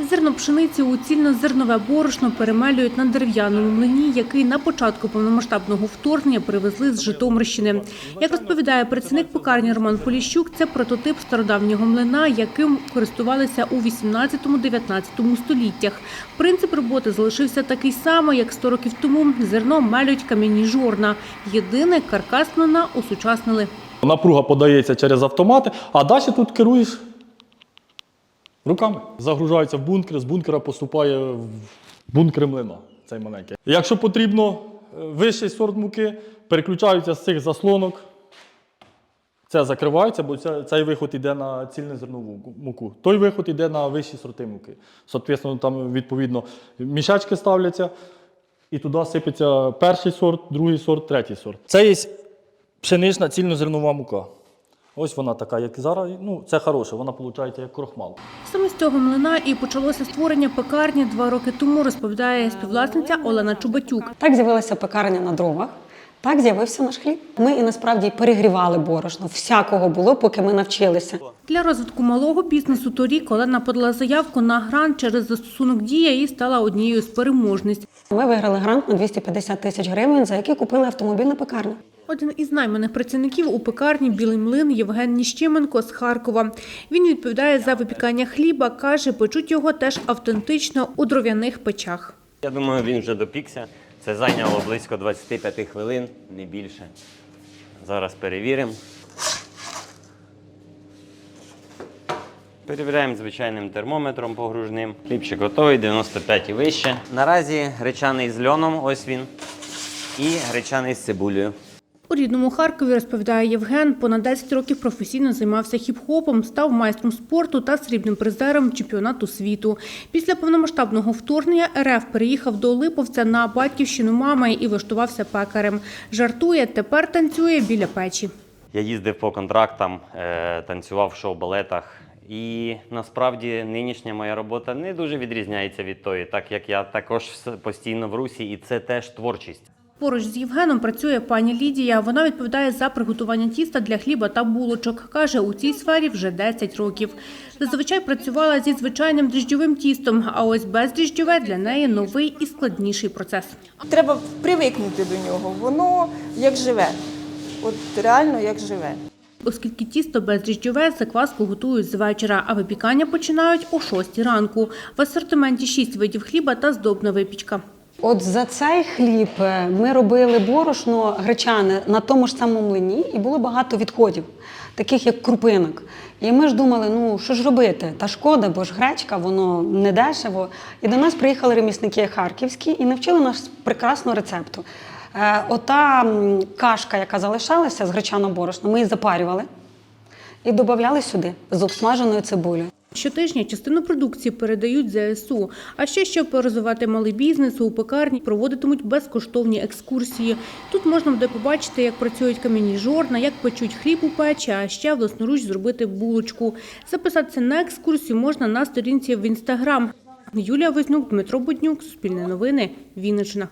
Зерно пшениці у цільнозернове борошно перемелюють на дерев'яному млині, який на початку повномасштабного вторгнення привезли з Житомирщини. Як розповідає працівник пекарні Роман Поліщук, це прототип стародавнього млина, яким користувалися у 18-19 століттях. Принцип роботи залишився такий самий, як 100 років тому. Зерно мелють кам'яні жорна. Єдине каркас млина осучаснили. Напруга подається через автомати, а далі тут керуєш руками. Загружається в бункер, з бункера поступає в бункер млина. Цей маленький. Якщо потрібно е, вищий сорт муки, переключаються з цих заслонок. Це закривається, бо цей виход йде на цільнозернову муку. Той виход йде на вищі сорти муки. Соответственно, там відповідно мішечки ставляться, і туди сипеться перший сорт, другий сорт, третій сорт. Це є пшенична цільнозернова мука. Ось вона така, як зараз. Ну, це хороше, вона виходить як крохмал. Саме з цього млина і почалося створення пекарні два роки тому, розповідає співвласниця Олена Чубатюк. Так з'явилася пекарня на дровах. Так з'явився наш хліб. Ми і насправді перегрівали борошно. Всякого було, поки ми навчилися. Для розвитку малого бізнесу торік Олена подала заявку на грант через застосунок «Дія» і стала однією з переможниць. Ми виграли грант на 250 тисяч гривень, за який купили автомобіль на пекарню. Один із найманих працівників у пекарні «Білий млин» Євген Ніщименко з Харкова. Він відповідає за випікання хліба, каже, печуть його теж автентично у дров'яних печах. Я думаю, він вже допікся. Це зайняло близько 25 хвилин, не більше. Зараз перевіримо. Перевіряємо звичайним термометром погружним. Хлібчик готовий, 95 і вище. Наразі гречаний з льоном, ось він. І гречаний з цибулею. У рідному Харкові, розповідає Євген, понад 10 років професійно займався хіп-хопом, став майстром спорту та срібним призером чемпіонату світу. Після повномасштабного вторгнення РФ переїхав до Липовця на батьківщину мами і влаштувався пекарем. Жартує, тепер танцює біля печі. Я їздив по контрактам, е, танцював в шоу-балетах. І насправді нинішня моя робота не дуже відрізняється від тої, так як я також постійно в русі, і це теж творчість. Поруч з Євгеном працює пані Лідія. Вона відповідає за приготування тіста для хліба та булочок. Каже, у цій сфері вже 10 років. Зазвичай працювала зі звичайним дріжджовим тістом, а ось бездріжджове для неї новий і складніший процес. Треба привикнути до нього. Воно як живе. От реально як живе. Оскільки тісто бездріжджове, закваску готують з вечора, а випікання починають о 6 ранку. В асортименті 6 видів хліба та здобна випічка. От за цей хліб е, ми робили борошно гречане на тому ж самому млині, і було багато відходів, таких як крупинок. І ми ж думали, ну що ж робити? Та шкода, бо ж гречка, воно не дешево. І до нас приїхали ремісники харківські і навчили нас прекрасного рецепту. Е, Ота кашка, яка залишалася з гречаного борошна, ми її запарювали і додавали сюди з обсмаженою цибулею. Щотижня частину продукції передають ЗСУ. А ще, щоб розвивати малий бізнес, у пекарні проводитимуть безкоштовні екскурсії. Тут можна буде побачити, як працюють кам'яні жорна, як печуть хліб у печі, а ще власноруч зробити булочку. Записатися на екскурсію можна на сторінці в інстаграм. Юлія Вознюк, Дмитро Буднюк, Суспільне новини, Вінниччина.